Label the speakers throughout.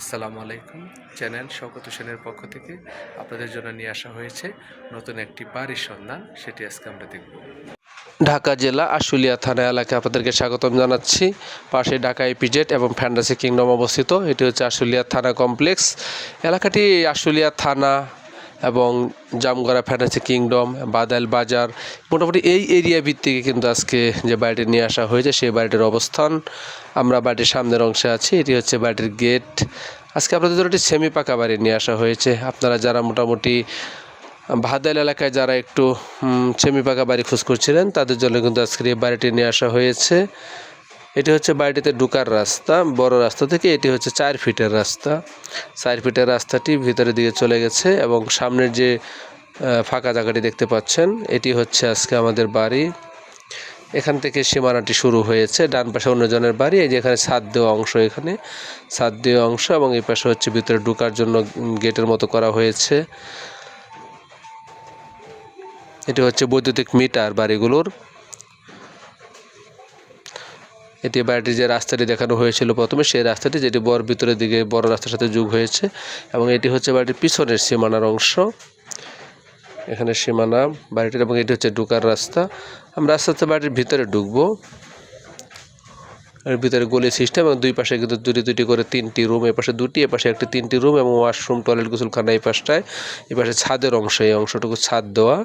Speaker 1: আসসালামু আলাইকুম চ্যানেল শওকত হোসেনের পক্ষ থেকে আপনাদের জন্য নিয়ে আসা হয়েছে নতুন একটি বাড়ির সন্ধান, সেটি আজকে আমরা দেখব। ঢাকা জেলা আশুলিয়া থানা এলাকায় আপনাদেরকে স্বাগতম জানাচ্ছি। পাশে ঢাকা এপিজেট এবং ফ্যান্ডাসি কিংডম অবস্থিত। এটি হচ্ছে আশুলিয়া থানা কমপ্লেক্স। এলাকাটি আশুলিয়া থানা এবং জামগড়া ফ্যান্টাসি কিংডম বাদাল বাজার, মোটামুটি এই এরিয়া ভিত্তিকে কিন্তু আজকে যে বাড়িটি নিয়ে আসা হয়েছে, সেই বাড়িটির অবস্থান আমরা বাড়িটির সামনের অংশে আছি। এটি হচ্ছে বাড়িটির গেট আজকে আপনাদের জন্য একটি সেমি পাকা বাড়ি নিয়ে আসা হয়েছে। আপনারা যারা মোটামুটি ভাদাইল এলাকায় যারা একটু সেমি পাকা বাড়ি খোঁজ করছিলেন, তাদের জন্য কিন্তু আজকের এই বাড়িটি নিয়ে আসা হয়েছে। এটি হচ্ছে বাড়িটিতে ঢুকার রাস্তা, বড় রাস্তা থেকে এটি হচ্ছে চার ফিটের রাস্তা। চার ফিটের রাস্তাটি ভিতরের দিকে চলে গেছে এবং সামনের যে ফাঁকা জায়গাটি দেখতে পাচ্ছেন, এটি হচ্ছে আজকে আমাদের বাড়ি। এখান থেকে সীমানাটি শুরু হয়েছে, ডান পাশে অন্যজনের বাড়ি, এই যে এখানে ছাদ দেওয়া অংশ এখানে। ছাদ দেওয়া অংশ এবং এই পাশে হচ্ছে ভিতরে ঢুকার জন্য গেটের মতো করা হয়েছে। এটি হচ্ছে বৈদ্যুতিক মিটার বাড়িগুলোর। এটি বাড়িটির যে রাস্তাটি দেখানো হয়েছিল প্রথমে, সেই রাস্তাটি যেটি বর ভিতরের দিকে বড় রাস্তার সাথে যোগ হয়েছে এবং এটি হচ্ছে বাড়িটির পিছনের সীমানার অংশ। এখানে সীমানা বাড়িটির এবং এটি হচ্ছে ঢুকার রাস্তা। আমরা আস্তে আস্তে বাড়ির ভিতরে ঢুকবো। এর ভিতরে গলি সিস্টেম এবং দুই পাশে কিন্তু দুটি দুটি করে তিনটি রুম, এ পাশে দুটি, এ পাশে একটি তিনটি রুম এবং ওয়াশরুম, টয়লেট, গোসলখানা এই পাশটায়। এই পাশে ছাদের অংশ, এই অংশটুকু ছাদ দেওয়া।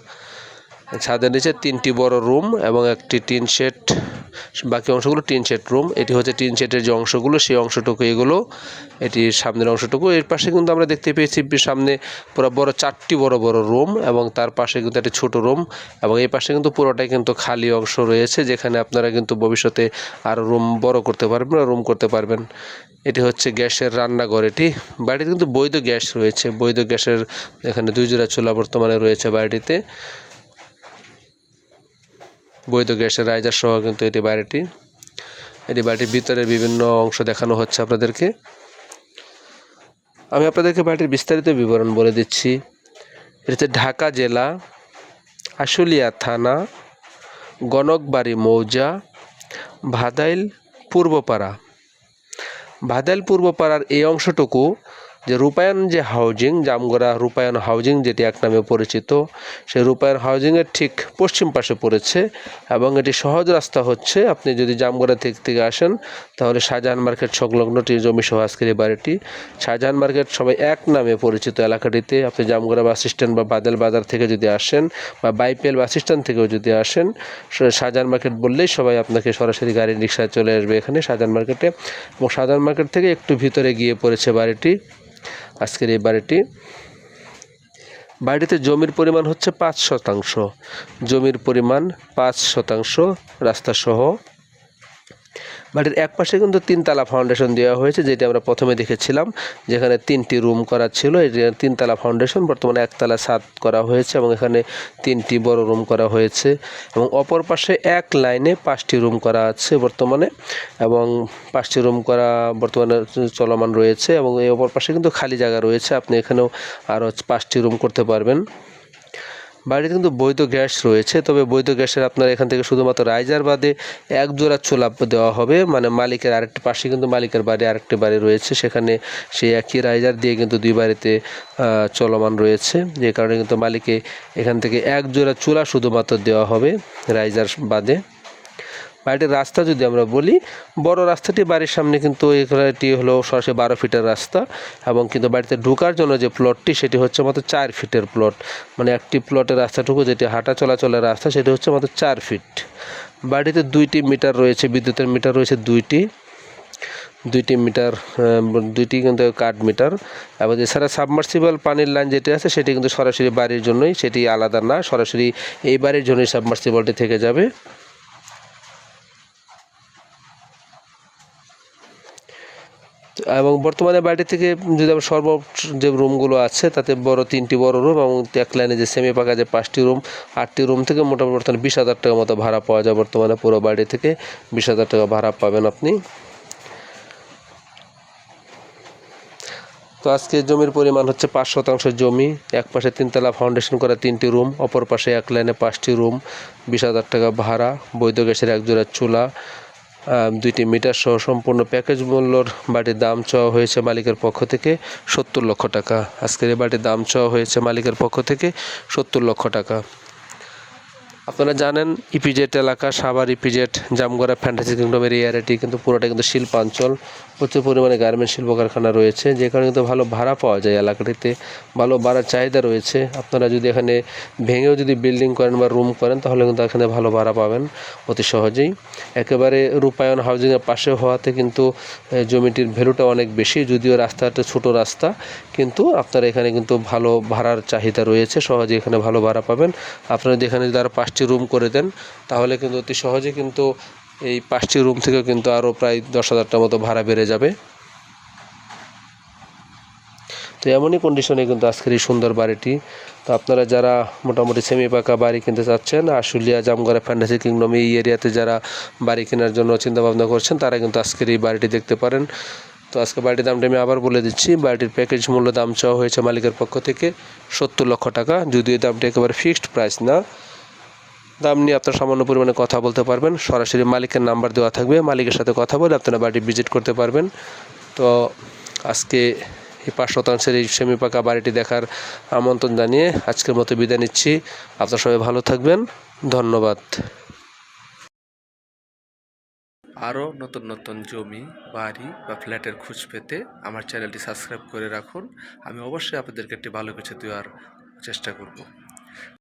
Speaker 1: ছাদের নিচে তিনটি বড় রুম এবং একটি টিন শেড বাকি অংশগুলো টিন শেড রুম। এটি হচ্ছে টিন শেডের যে অংশগুলো, সেই অংশটুকু এগুলো এটি সামনের অংশটুকু। এর পাশে কিন্তু আমরা দেখতে পেয়েছি সামনে পুরো বড় চারটি বড় বড় রুম এবং তার পাশে কিন্তু একটি ছোট রুম এবং এই পাশে কিন্তু পুরোটাই কিন্তু খালি অংশ রয়েছে, যেখানে আপনারা কিন্তু ভবিষ্যতে আরও রুম বড় করতে পারবেন রুম করতে পারবেন। এটি হচ্ছে গ্যাসের রান্নাঘর এটি। বাড়িতে কিন্তু বৈধ গ্যাস রয়েছে। বৈধ গ্যাসের এখানে দুই জোড়া চুলা বর্তমানে রয়েছে বাড়িটিতে বৈধ গ্যাসের রাইজার সহ কিন্তু এটি বাড়িটি, এটি বাড়িটির ভিতরের বিভিন্ন অংশ দেখানো হচ্ছে আপনাদেরকে। আমি আপনাদেরকে বাড়িটির বিস্তারিত বিবরণ বলে দিচ্ছি। এটি হচ্ছে ঢাকা জেলা, আশুলিয়া থানা, গণকবাড়ি মৌজা, ভাদাইল পূর্বপাড়া। ভাদাইল পূর্বপাড়ার এই অংশটুকু যে রূপায়ণ যে হাউজিং, জামগড়া রূপায়ণ হাউজিং যেটি এক নামে পরিচিত, সেই রূপায়ণ হাউজিংয়ের ঠিক পশ্চিম পাশে পড়েছে এবং এটি সহজ রাস্তা হচ্ছে। আপনি যদি জামগড়া থেকে থেকে আসেন, তাহলে শাহজাহান মার্কেট সংলগ্নটি জমি সহ আজকের এই বাড়িটি। শাহজাহান মার্কেট সবাই এক নামে পরিচিত এলাকাটিতে। আপনি জামগড়া বাস স্ট্যান্ড বা বাদেল বাজার থেকে যদি আসেন বা বাইপেল বাস স্ট্যান্ড থেকেও যদি আসেন, স- শাহজাহান মার্কেট বললেই সবাই আপনাকে সরাসরি গাড়ি রিক্সায় চলে আসবে এখানে শাহজাহান মার্কেটে। এবং শাহজাহান মার্কেট থেকে একটু ভিতরে গিয়ে পড়েছে বাড়িটি। আজকের এই বাড়িটি। বাড়িতে জমির পরিমাণ হচ্ছে পাঁচ শতাংশ। জমির পরিমাণ পাঁচ শতাংশ রাস্তা সহ বাড়ির এক পাশে কিন্তু তিনতলা ফাউন্ডেশন দেওয়া হয়েছে, যেটি আমরা প্রথমে দেখেছিলাম, যেখানে তিনটি রুম করা ছিল। তিনতলা ফাউন্ডেশন বর্তমানে একতলা ছাদ করা হয়েছে এবং এখানে তিনটি বড় রুম করা হয়েছে এবং অপর পাশে এক লাইনে পাঁচটি রুম করা আছে বর্তমানে এবং পাঁচটি রুম করা বর্তমানে চলমান রয়েছে এবং এই অপর পাশে কিন্তু খালি জায়গা রয়েছে। আপনি এখানেও আরও পাঁচটি রুম করতে পারবেন। বাড়িতে কিন্তু বৈধ গ্যাস রয়েছে, তবে বৈধ গ্যাসের আপনার এখান থেকে শুধুমাত্র রাইজার বাদে এক জোড়া চোলা দেওয়া হবে। মানে মালিকের আরেকটি পাশে কিন্তু মালিকের বাড়ি, আরেকটি বাড়ি রয়েছে। সেখানে সেই একই রাইজার দিয়ে কিন্তু দুই বাড়িতে চলমান রয়েছে। যে কারণে কিন্তু মালিকে এখান থেকে এক জোড়া চুলা শুধুমাত্র দেওয়া হবে রাইজার বাদে। বাড়িটির রাস্তা যদি আমরা বলি, বড় রাস্তাটি বাড়ির সামনে কিন্তু এটি হলো সরাসরি বারো ফিটের রাস্তা এবং কিন্তু বাড়িতে ঢোকার জন্য যে প্লটটি সেটি হচ্ছে মাত্র চার ফিটের প্লট মানে একটি প্লটের রাস্তাটুকু যেটি হাঁটা চলাচলের রাস্তা, সেটি হচ্ছে মাত্র চার ফিট। বাড়িতে দুইটি মিটার রয়েছে, বিদ্যুতের মিটার রয়েছে দুইটি। দুইটি মিটার দুইটি কিন্তু কাঠ মিটার এবং এছাড়া সাবমার্সিবল পানির লাইন যেটি আছে, সেটি কিন্তু সরাসরি বাড়ির জন্যই, সেটি আলাদা না, সরাসরি এই বাড়ির জন্যই সাবমার্সিবলটি থেকে যাবে। এবং বর্তমানে বাড়ি থেকে যদি আমরা সর্ব যে রুমগুলো আছে, তাতে বড় তিনটি বড় রুম এবং এক লাইনে যে সেমি পাকা যে পাঁচটি রুম, আটটি রুম থেকে মোটামুটি বর্তমানে বিশ হাজার টাকা মতো ভাড়া পাওয়া যায় বর্তমানে পুরো বাড়ি থেকে। বিশ হাজার টাকা ভাড়া পাবেন আপনি। তো আজকে জমির পরিমাণ হচ্ছে পাঁচ শতাংশ জমি, এক পাশে তিনতলা ফাউন্ডেশন করা তিনটি রুম, অপর পাশে এক লাইনে পাঁচটি রুম, বিশ হাজার টাকা ভাড়া, বৈধ গ্যাসের এক জোড়া চুলা দুইটি মিটার সহ সম্পূর্ণ প্যাকেজ মূল্যর বাড়ির দাম চাওয়া হয়েছে মালিকের পক্ষ থেকে সত্তর লক্ষ টাকা। আজকের এই বাড়ির দাম চাওয়া হয়েছে মালিকের পক্ষ থেকে সত্তর লক্ষ টাকা। আপনারা জানেন ইপিজেট এলাকা, সাভার ইপিজেট জামগড়া ফ্যান্টাসি কিংডমের এরিয়াটি কিন্তু পুরোটা কিন্তু শিল্পাঞ্চল। প্রচুর পরিমাণে গার্মেন্ট শিল্প কারখানা রয়েছে, যে কারণে কিন্তু ভালো ভাড়া পাওয়া যায় এলাকাটিতে, ভালো ভাড়ার চাহিদা রয়েছে। আপনারা যদি এখানে ভেঙেও যদি বিল্ডিং করেন বা রুম করেন, তাহলে কিন্তু এখানে ভালো ভাড়া পাবেন অতি সহজেই। একেবারে রূপায়ণ হাউজিংয়ের পাশে হওয়াতে কিন্তু জমিটির ভ্যালুটা অনেক বেশি, যদিও রাস্তাটা ছোট রাস্তা, কিন্তু আপনারা এখানে কিন্তু ভালো ভাড়ার চাহিদা রয়েছে সহজে এখানে ভালো ভাড়া পাবেন। আপনারা যদি এখানে যদি আরও পাঁচটি রুম করে দেন, তাহলে কিন্তু অতি সহজে কিন্তু এই পাঁচটি রুম থেকে কিন্তু আরও প্রায় দশ হাজারটার মতো ভাড়া বেড়ে যাবে। তো এমনই কন্ডিশনে কিন্তু আজকের এই সুন্দর বাড়িটি। তো আপনারা যারা মোটামুটি সেমি পাকা বাড়ি কিনতে চাচ্ছেন আশুলিয়া জামগড়া ফ্যান্টাসি কিংডম এই এরিয়াতে যারা বাড়ি কেনার জন্য চিন্তা ভাবনা করছেন, তারা কিন্তু আজকের এই বাড়িটি দেখতে পারেন। তো আজকে বাড়ির দামটা আমি আবার বলে দিচ্ছি, বাড়িটির প্যাকেজ মূল্য দাম চাওয়া হয়েছে মালিকের পক্ষ থেকে সত্তর লক্ষ টাকা, যদিও দামটা একেবারে ফিক্সড প্রাইস না। দাম নিয়ে আপনারা সামান্য পরিমাণে কথা বলতে পারবেন। সরাসরি মালিকের নাম্বার দেওয়া থাকবে। মালিকের সাথে কথা বলে আপনারা বাড়ি ভিজিট করতে পারবেন। তো আজকে এই পাঁচ শতাংশের এই সেমি পাকা বাড়িটি দেখার আমন্ত্রণ জানিয়ে আজকের মতো বিদায় নিচ্ছি। আপনারা সবাই ভালো থাকবেন। ধন্যবাদ।
Speaker 2: আরও নতুন নতুন জমি, বাড়ি বা ফ্ল্যাটের খোঁজ পেতে আমার চ্যানেলটি সাবস্ক্রাইব করে রাখুন। আমি অবশ্যই আপনাদেরকে একটি ভালো কিছু দেওয়ার চেষ্টা করব।